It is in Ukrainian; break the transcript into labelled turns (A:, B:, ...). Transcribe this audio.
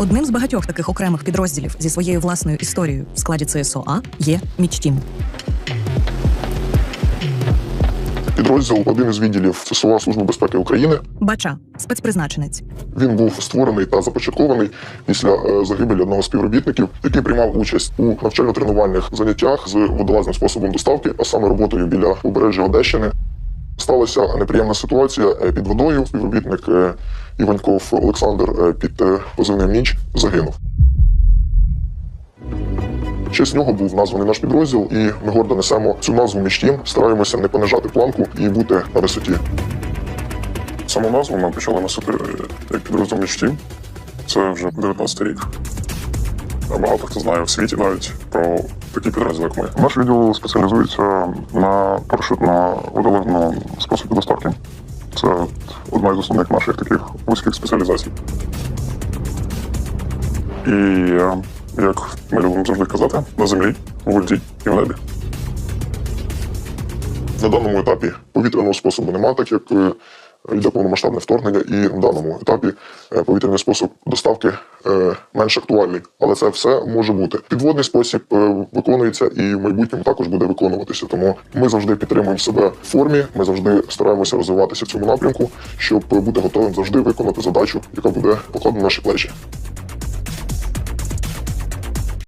A: Одним з багатьох таких окремих підрозділів зі своєю власною історією в складі ЦСОА є Мічтім.
B: Підрозділ один із відділів ЦСОА Служби безпеки України.
A: Бача спецпризначенець.
B: Він був створений та започаткований після е, загибелі одного з співробітників, який приймав участь у навчально-тренувальних заняттях з водолазним способом доставки, а саме роботою біля побережжя Одещини. Сталася неприємна ситуація е, під водою. Співробітник е, Іваньков Олександр е, під позивним ніч загинув. В честь нього був названий наш підрозділ, і ми гордо несемо цю назву між тим, стараємося не понижати планку і бути на висоті.
C: Саму назву ми почали носити як підрозділ «Мічтім». Це вже 19 рік. Багато хто знає в світі навіть про такі підрозділи, як ми. Наш відділ спеціалізується на парашютно-водолезному способі доставки. Це одна з основних наших таких вузьких спеціалізацій. І е, як ми любимо завжди казати, на землі, у воді і в небі.
B: На даному етапі повітряного способу немає, так як е, йде повномасштабне вторгнення, і на даному етапі е, повітряний спосіб доставки е, менш актуальний. Але це все може бути. Підводний спосіб е, виконується і в майбутньому також буде виконуватися. Тому ми завжди підтримуємо себе в формі. Ми завжди стараємося розвиватися в цьому напрямку, щоб бути готовим завжди виконати задачу, яка буде покладена на наші плечі.